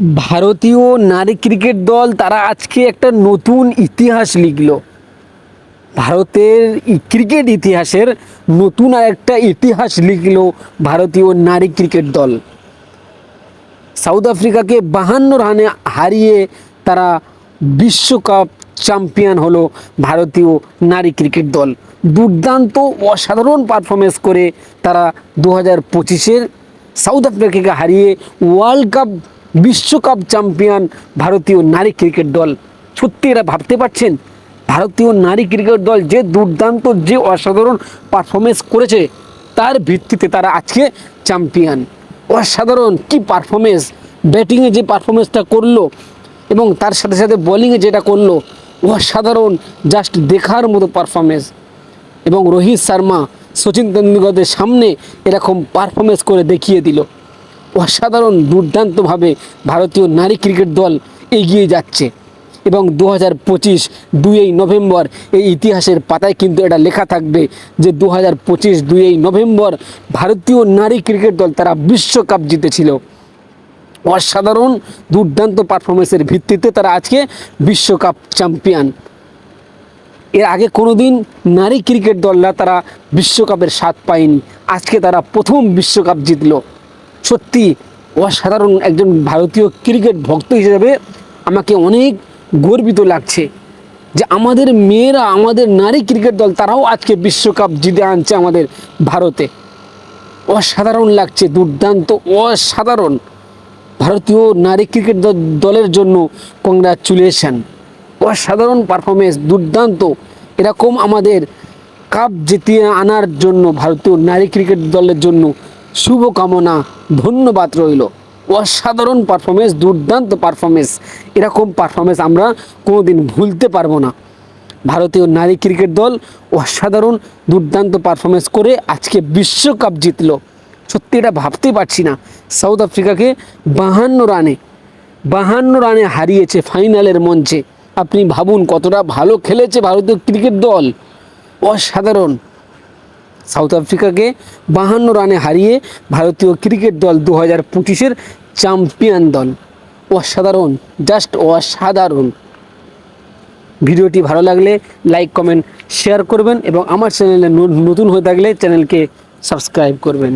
ভারতীয় নারী ক্রিকেট দল তারা আজকে একটা নতুন ইতিহাস লিখল। ভারতের ক্রিকেট ইতিহাসের নতুন আর একটা ইতিহাস লিখল ভারতীয় নারী ক্রিকেট দল। সাউথ আফ্রিকাকে বাহান্ন রানে হারিয়ে তারা বিশ্বকাপ চ্যাম্পিয়ন হলো ভারতীয় নারী ক্রিকেট দল। দুর্দান্ত অসাধারণ পারফরমেন্স করে তারা দু হাজার পঁচিশের সাউথ আফ্রিকাকে হারিয়ে ওয়ার্ল্ড কাপ বিশ্বকাপ চ্যাম্পিয়ন ভারতীয় নারী ক্রিকেট দল। সত্যি এরা ভাবতে পারছেন? ভারতীয় নারী ক্রিকেট দল যে দুর্দান্ত, যে অসাধারণ পারফরমেন্স করেছে, তার ভিত্তিতে তারা আজকে চ্যাম্পিয়ন। অসাধারণ কি পারফরমেন্স ব্যাটিংয়ে যে পারফরমেন্সটা করল এবং তার সাথে সাথে বোলিংয়ে যেটা করল, অসাধারণ জাস্ট দেখার মতো পারফরমেন্স এবং রোহিত শর্মা, সচিন তেন্ডুলকরদের সামনে এরকম পারফরমেন্স করে দেখিয়ে দিল। অসাধারণ দুর্দান্তভাবে ভারতীয় নারী ক্রিকেট দল এগিয়ে যাচ্ছে। এবং দু হাজার পঁচিশ দুই নভেম্বর এই ইতিহাসের পাতায় কিন্তু এটা লেখা থাকবে যে দু হাজার পঁচিশ দুই নভেম্বর ভারতীয় নারী ক্রিকেট দল তারা বিশ্বকাপ জিতেছিল। অসাধারণ দুর্দান্ত পারফরমেন্সের ভিত্তিতে তারা আজকে বিশ্বকাপ চ্যাম্পিয়ন। এর আগে কোনো দিন নারী ক্রিকেট দলরা তারা বিশ্বকাপের স্বাদ পায়নি। আজকে তারা প্রথম বিশ্বকাপ জিতলো। সত্যি অসাধারণ একজন ভারতীয় ক্রিকেট ভক্ত হিসেবে আমাকে অনেক গর্বিত লাগছে যে আমাদের মেয়েরা, আমাদের নারী ক্রিকেট দল, তারাও আজকে বিশ্বকাপ জিতে আনছে আমাদের ভারতে। অসাধারণ লাগছে, দুর্দান্ত, অসাধারণ। ভারতীয় নারী ক্রিকেট দলের জন্য কংগ্রাচুলেশন অসাধারণ পারফরমেন্স দুর্দান্ত। এরকম আমাদের কাপ জিতিয়ে আনার জন্য, ভারতীয় নারী ক্রিকেট দলের জন্য শুভকামনা, ধন্যবাদ রইল। অসাধারণ পারফরমেন্স দুর্দান্ত পারফরমেন্স এরকম পারফরমেন্স আমরা কোনোদিন ভুলতে পারব না। ভারতীয় নারী ক্রিকেট দল অসাধারণ, দুর্দান্ত পারফরমেন্স করে আজকে বিশ্বকাপ জিতলো। সত্যি এটা ভাবতেই পারছি না। সাউথ আফ্রিকাকে বাহান্ন রানে বাহান্ন রানে হারিয়েছে ফাইনালের মঞ্চে। আপনি ভাবুন কতটা ভালো খেলেছে ভারতীয় ক্রিকেট দল। অসাধারণ। সাউথ আফ্রিকাকে বাহান্ন রানে হারিয়ে ভারতীয় ক্রিকেট দল দু হাজার পঁচিশের চ্যাম্পিয়ন দল। অসাধারণ, জাস্ট অসাধারণ। ভিডিওটি ভালো লাগলে লাইক, কমেন্ট, শেয়ার করবেন এবং আমার চ্যানেলে নতুন হয়ে থাকলে চ্যানেলকে সাবস্ক্রাইব করবেন।